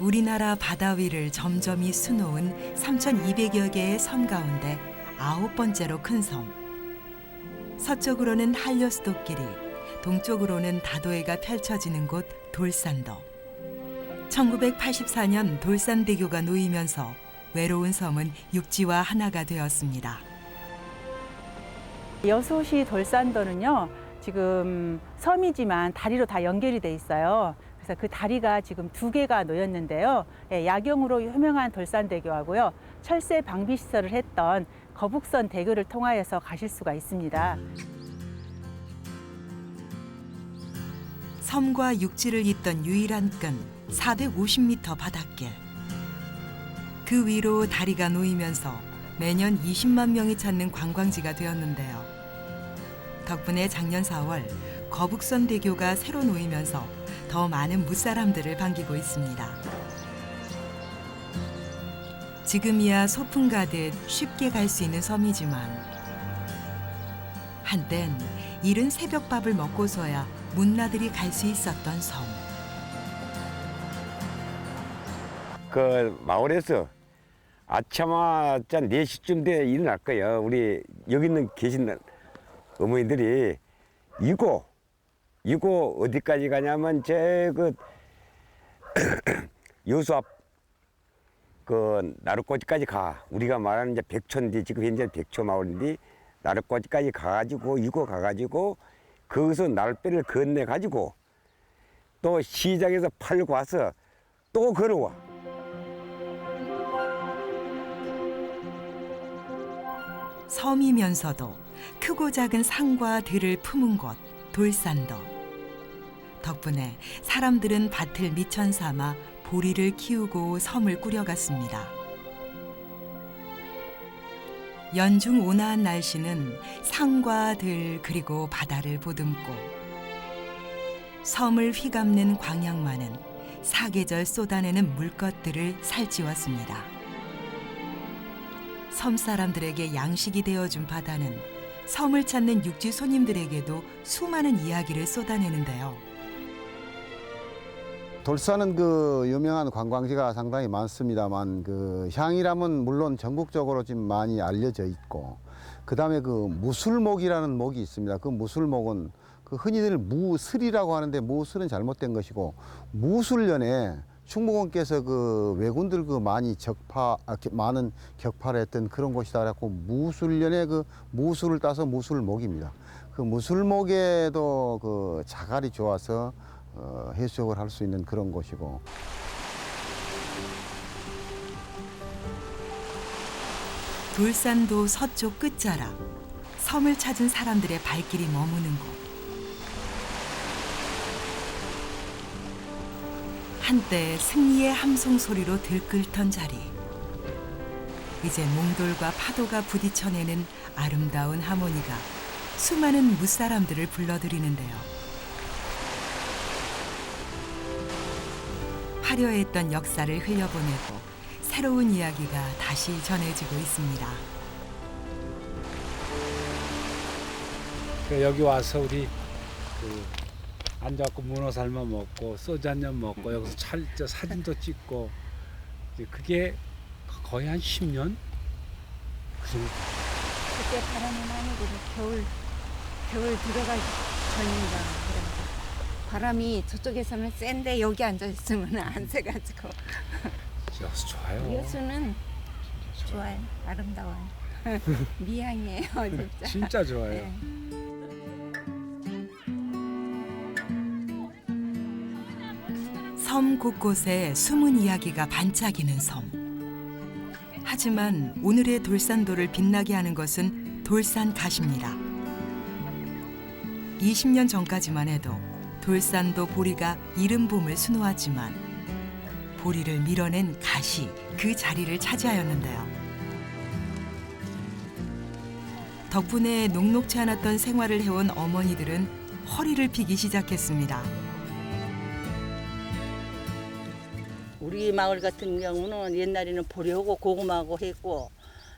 우리나라 바다 위를 점점이 수놓은 3,200여 개의 섬 가운데 아홉 번째로 큰 섬. 서쪽으로는 한려수도길이, 동쪽으로는 다도해가 펼쳐지는 곳 돌산도. 1984년 돌산대교가 놓이면서 외로운 섬은 육지와 하나가 되었습니다. 여수시 돌산도는요, 지금 섬이지만 다리로 다 연결이 돼 있어요. 그래서 그 다리가 지금 두 개가 놓였는데요. 예, 야경으로 유명한 돌산대교하고요, 철새 방비 시설을 했던 거북선 대교를 통하여서 가실 수가 있습니다. 섬과 육지를 잇던 유일한 끈 450m 바닷길. 그 위로 다리가 놓이면서 매년 20만 명이 찾는 관광지가 되었는데요. 덕분에 작년 4월 거북선 대교가 새로 놓이면서 더 많은 무사람들을 반기고 있습니다. 지금이야 소풍 가듯 쉽게 갈 수 있는 섬이지만 한땐 이른 새벽밥을 먹고서야 문나들이 갈 수 있었던 섬. 그 마을에서 아침마자 4시쯤 돼 일어날 거예요. 우리 여기 있는 계신 어머니들이 이고 이고 어디까지 가냐면 제그 여수 앞그 나루꼬지까지 가. 우리가 말하는 이제 백촌디 지금 현재 백초 마을인데 나루꼬지까지 가가지고 이고 가가지고 거기서 날배를 건네 가지고 또 시장에서 팔고 와서 또 걸어와. 섬이면서도 크고 작은 산과 들을 품은 곳 돌산도. 덕분에 사람들은 밭을 미천 삼아 보리를 키우고 섬을 꾸려갔습니다. 연중 온화한 날씨는 산과 들 그리고 바다를 보듬고 섬을 휘감는 광양만은 사계절 쏟아내는 물것들을 살찌웠습니다. 섬 사람들에게 양식이 되어준 바다는 섬을 찾는 육지 손님들에게도 수많은 이야기를 쏟아내는데요. 돌산은 그 유명한 관광지가 상당히 많습니다만 그 향이라면 물론 전국적으로 지금 많이 알려져 있고 그다음에 그 무술목이라는 목이 있습니다. 그 무술목은 그 흔히들 무술이라고 하는데 무술은 잘못된 것이고 무술년에 충무공께서 그 왜군들 그 많이 적파 아, 겨- 많은 격파를 했던 그런 곳이다 그래갖고 무술년에 그 무술을 따서 무술목입니다. 그 무술목에도 그 자갈이 좋아서 어, 해수욕을 할 수 있는 그런 곳이고 돌산도 서쪽 끝자락 섬을 찾은 사람들의 발길이 머무는 곳. 한때 승리의 함송 소리로 들끓던 자리. 이제 몽돌과 파도가 부딪혀내는 아름다운 하모니가 수많은 무사람들을 불러들이는데요. 화려했던 역사를 흘려보내고 새로운 이야기가 다시 전해지고 있습니다. 그 여기 와서 우리 그 앉아갖고 문어 삶아 먹고 소주 한 잔 먹고 여기서 찰, 저 사진도 찍고 이제 그게 거의 한 10년 그 정도. 그때 바람이 많이 불어 겨울 겨울 들어가기 전인가 그래 바람이 저쪽에서는 센데 여기 앉아 있으면 안 세가지고 여수 좋아요. 여수는 좋아요 아름다워요 미양이에요 진짜 진짜 좋아요. 네. 섬 곳곳에 숨은 이야기가 반짝이는 섬. 하지만 오늘의 돌산도를 빛나게 하는 것은 돌산 가시입니다. 20년 전까지만 해도 돌산도 보리가 이른 봄을 수놓았지만 보리를 밀어낸 가시 그 자리를 차지하였는데요. 덕분에 녹록지 않았던 생활을 해온 어머니들은 허리를 피기 시작했습니다. 우리 마을 같은 경우는 옛날에는 보리하고 고구마하고 했고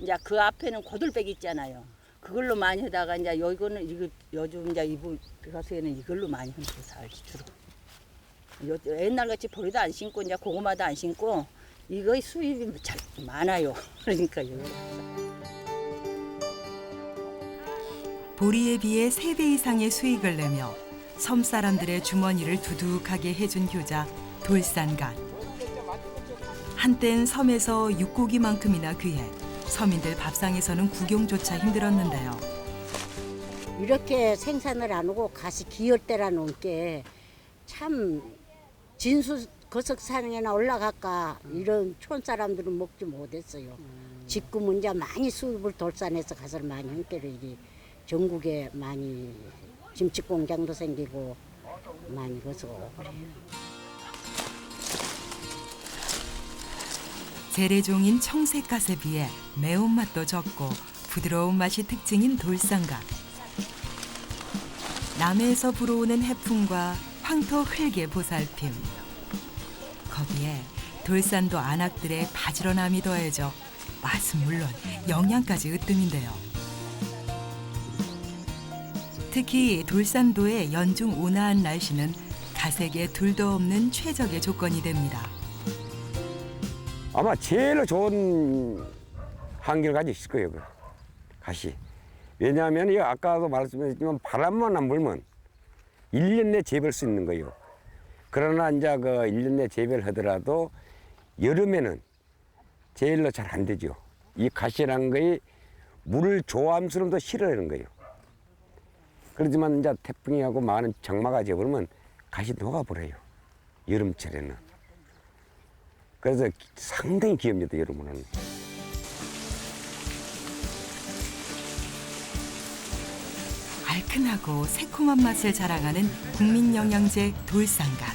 이제 그 앞에는 고들빼기 있잖아요. 그걸로 많이 하다가 이제 여기는 이거 요즘 이제 이부 가서에는 이걸로 많이 살지 주로. 요- 옛날 같이 보리도 안 심고 이제 고구마도 안 심고 이거 수입이 잘 많아요. 그러니까요. 보리에 비해 세 배 이상의 수익을 내며 섬 사람들의 주머니를 두둑하게 해준 효자 돌산갓. 한땐 섬에서 육고기만큼이나 귀해 서민들 밥상에서는 구경조차 힘들었는데요. 이렇게 생산을 안 하고 가시 기혈대라 놓은 게참 진수 거석산에나 올라갈까 이런 촌 사람들은 먹지 못했어요. 지금은 이제 많이 수입을 돌산해서 가서 많이 형태로 이리 전국에 많이 김치 공장도 생기고 많이 거서 그래요. 재래종인 청색갓에 비해 매운맛도 적고 부드러운 맛이 특징인 돌산갓. 남해에서 불어오는 해풍과 황토 흙의 보살핌. 거기에 돌산도 안악들의 바지런함이 더해져 맛은 물론 영양까지 으뜸인데요. 특히 돌산도의 연중 온화한 날씨는 가색에 둘도 없는 최적의 조건이 됩니다. 아마 제일 좋은 한결같이 있을 거예요. 그 가시. 왜냐하면 이 아까도 말씀드렸지만 바람만 안 불면 일 년 내 재배할 수 있는 거예요. 그러나 이제 그일 년 내 재배를 하더라도 여름에는 제일로 잘 안 되죠. 이 가시라는 거에 물을 더 싫어하는 거예요. 그렇지만 이제 태풍이 하고 많은 장마가 지어버리면 가시 녹아버려요. 여름철에는. 그래서 상당히 귀엽니다, 여러분은. 알큰하고 새콤한 맛을 자랑하는 국민 영양제 돌산갓.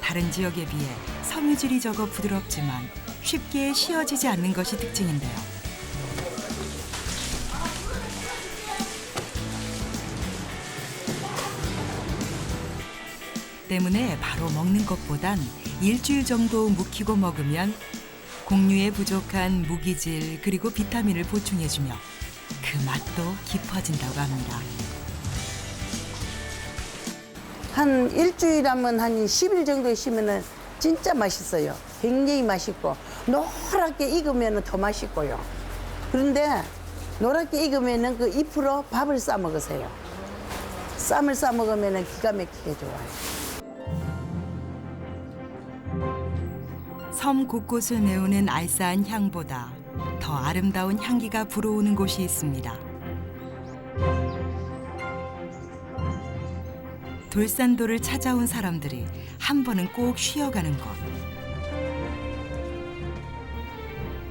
다른 지역에 비해 섬유질이 적어 부드럽지만 쉽게 씌어지지 않는 것이 특징인데요. 때문에 바로 먹는 것보단 일주일 정도 묵히고 먹으면 공유에 부족한 무기질 그리고 비타민을 보충해주며 그 맛도 깊어진다고 합니다. 한 일주일 하면 한 10일 정도 있으면은 진짜 맛있어요. 굉장히 맛있고 노랗게 익으면 더 맛있고요. 그런데 노랗게 익으면은 그 잎으로 밥을 싸 먹으세요. 쌈을 싸 먹으면은 기가 막히게 좋아요. 섬 곳곳을 메우는 알싸한 향보다 더 아름다운 향기가 불어오는 곳이 있습니다. 돌산도를 찾아온 사람들이 한 번은 꼭 쉬어가는 곳.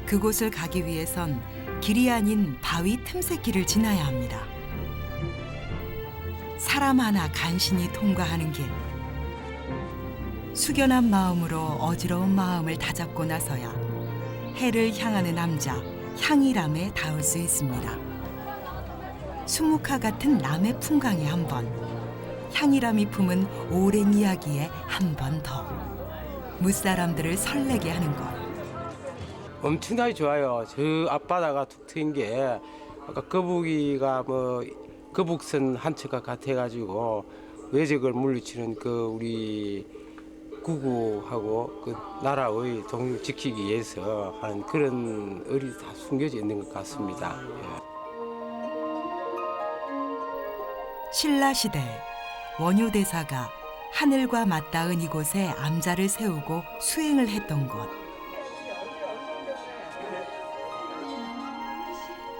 그곳을 가기 위해선 길이 아닌 바위 틈새길을 지나야 합니다. 사람 하나 간신히 통과하는 길. 숙연한 마음으로 어지러운 마음을 다잡고 나서야 해를 향하는 남자 향이람에 닿을 수 있습니다. 수묵화 같은 남의 풍광에 한 번, 향이람이 품은 오랜 이야기에 한 번 더. 무사람들을 설레게 하는 것. 엄청나게 좋아요. 저 앞바다가 툭 트인 게 아까 거북이가 뭐 거북선 한 척과 같아가지고 외적을 물리치는 그 우리 구구하고 그 나라의 동력 지키기 위해서 하는 그런 의리 다 숨겨져 있는 것 같습니다. 예. 신라 시대 원효 대사가 하늘과 맞닿은 이곳에 암자를 세우고 수행을 했던 곳.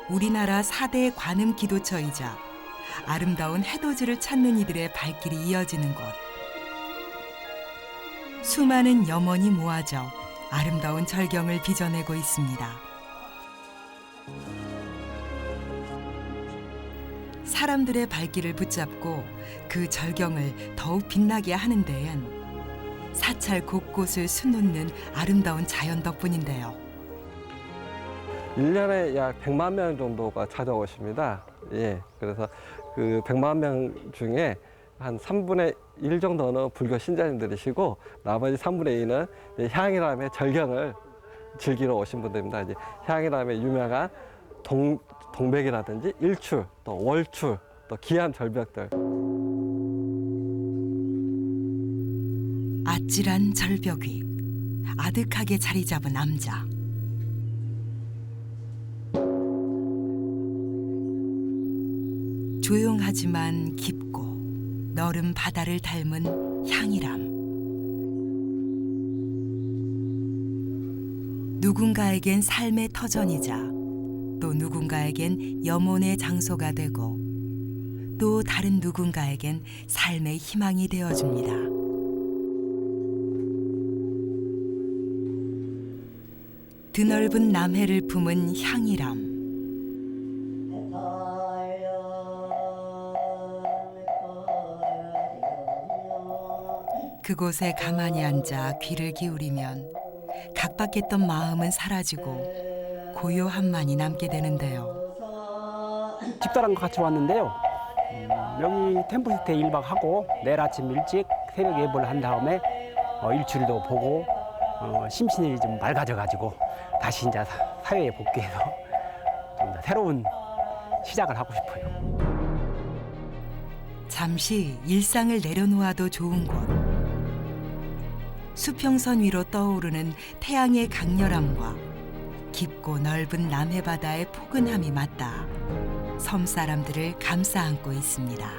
우리나라 4대 관음 기도처이자 아름다운 해돋이를 찾는 이들의 발길이 이어지는 곳. 수많은 염원이 모아져 아름다운 절경을 빚어내고 있습니다. 사람들의 발길을 붙잡고 그 절경을 더욱 빛나게 하는 데엔 사찰 곳곳을 수놓는 아름다운 자연 덕분인데요. 일년에 약 100만 명 정도가 찾아오십니다. 예. 그래서 그 100만 명 중에 한 3분의 1 정도는 불교 신자님들이시고 나머지 3분의 2는 향이람의 절경을 즐기러 오신 분들입니다. 이제 향이람의 유명한 동, 동백이라든지 일출, 또 월출, 또 기암 절벽들. 아찔한 절벽 위 아득하게 자리 잡은 남자. 조용하지만 깊고 너른 바다를 닮은 향이람. 누군가에겐 삶의 터전이자 또 누군가에겐 염원의 장소가 되고 또 다른 누군가에겐 삶의 희망이 되어줍니다. 드넓은 남해를 품은 향이람. 그곳에 가만히 앉아 귀를 기울이면 각박했던 마음은 사라지고 고요함만이 남게 되는데요. 집사람과 같이 왔는데요. 음, 여기 템플스테 1박 하고 내일 아침 일찍 새벽 예보를 한 다음에 어, 일출도 보고 어, 심신이 좀 맑아져가지고 다시 이제 사- 사회에 복귀해서 좀 더 새로운 시작을 하고 싶어요. 잠시 일상을 내려놓아도 좋은 곳. 수평선 위로 떠오르는 태양의 강렬함과 깊고 넓은 남해 바다의 포근함이 맞닿아 섬 사람들을 감싸 안고 있습니다.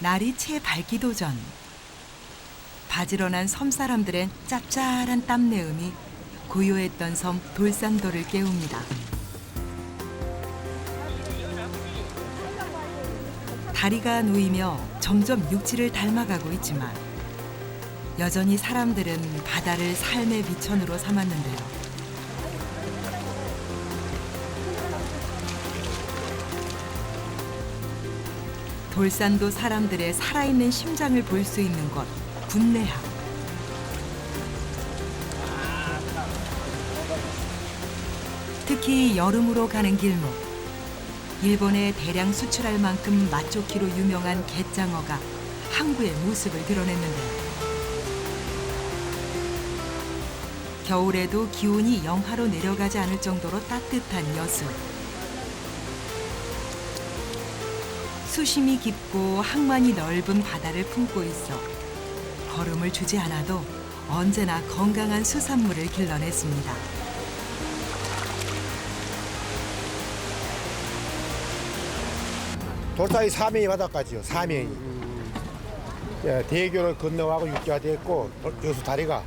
날이 채 밝기도 전 바지런한 섬 사람들의 짭짤한 땀내음이 고요했던 섬 돌산도를 깨웁니다. 다리가 놓이며 점점 육지를 닮아가고 있지만 여전히 사람들은 바다를 삶의 미천으로 삼았는데요. 돌산도 사람들의 살아있는 심장을 볼 수 있는 곳 군내항. 특히 여름으로 가는 길목. 일본에 대량 수출할 만큼 맛좋기로 유명한 갯장어가 항구의 모습을 드러냈는데요. 겨울에도 기온이 영하로 내려가지 않을 정도로 따뜻한 여수. 수심이 깊고 항만이 넓은 바다를 품고 있어 걸음을 주지 않아도 언제나 건강한 수산물을 길러냈습니다. 돌사이 사면이 바닷가지요. 사면이. 예, 대교를 건너가고 육지가 됐고 여수 다리가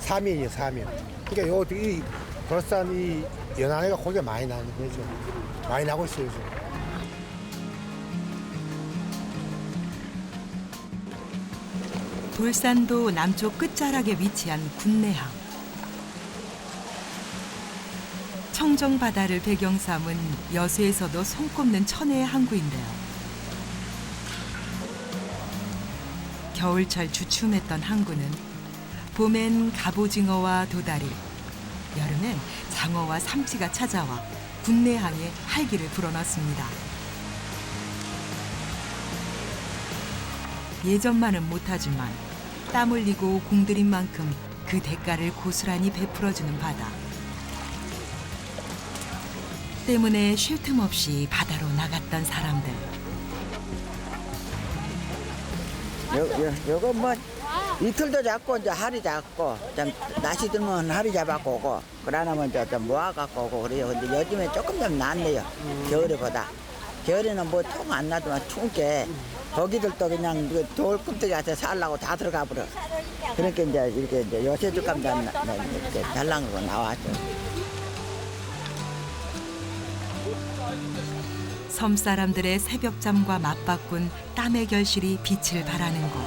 사면이에요. 사면. 그러니까 요 이 돌산 이 연안에가 고기가 많이 나는 거죠. 많이 나고 있어요. 지금. 돌산도 남쪽 끝자락에 위치한 군내항. 청정 바다를 배경 삼은 여수에서도 손꼽는 천혜의 항구인데요. 겨울철 주춤했던 항구는 봄엔 갑오징어와 도다리, 여름엔 장어와 삼치가 찾아와 군내항에 활기를 불어넣습니다. 예전만은 못하지만 땀 흘리고 공들인 만큼 그 대가를 고스란히 베풀어주는 바다. 때문에 쉴 틈 없이 바다로 나갔던 사람들. 요, 요, 요거 뭐 이틀도 잡고 이제 하루 잡고 좀 날씨 들면 하루 잡아고 오고 그러나면 이제 좀 모아갖고 오고 그래요. 근데 요즘에 조금 좀 낫네요. 겨울에보다. 겨울에는 뭐 통 안 나지만 추운 게 거기들도 그냥 그돌 가서 살라고 다 들어가 버려. 그러니까 이제 이렇게 이제 요새 죽감 이렇게 달랑으로 나왔죠. 섬 사람들의 새벽잠과 맞바꾼 땀의 결실이 빛을 발하는 곳.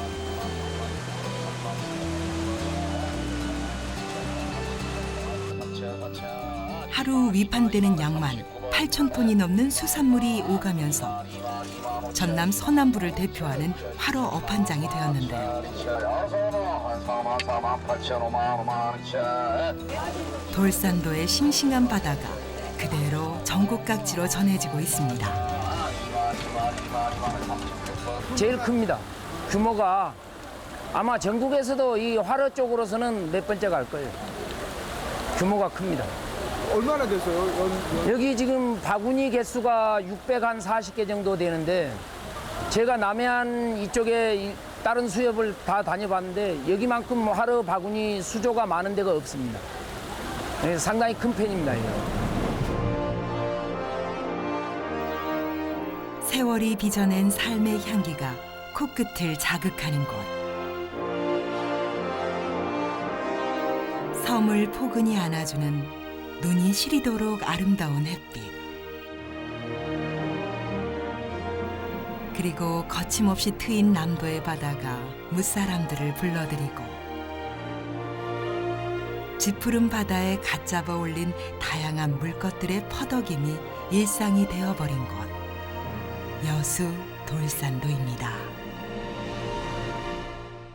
하루 위판되는 양만 8천 톤이 넘는 수산물이 오가면서 전남 서남부를 대표하는 화로 어판장이 되었는데요. 돌산도의 싱싱한 바다가 그대로 전국 각지로 전해지고 있습니다. 제일 큽니다. 규모가 아마 전국에서도 이 화로 쪽으로서는 몇 번째 갈 거예요. 규모가 큽니다. 얼마나 됐어요? 연, 연... 여기 지금 바구니 개수가 640개 정도 되는데 제가 남해안 이쪽에 이- 다른 수협을 다 다녀봤는데 여기만큼 뭐 하루 바구니 수조가 많은 데가 없습니다. 그래서 상당히 큰 편입니다. 이거. 세월이 빚어낸 삶의 향기가 코끝을 자극하는 곳. 섬을 포근히 안아주는 눈이 시리도록 아름다운 햇빛. 그리고 거침없이 트인 남도의 바다가 무사람들을 불러들이고 지푸른 바다에 갓 잡아 올린 다양한 물것들의 퍼덕임이 일상이 되어버린 곳. 여수 돌산도입니다.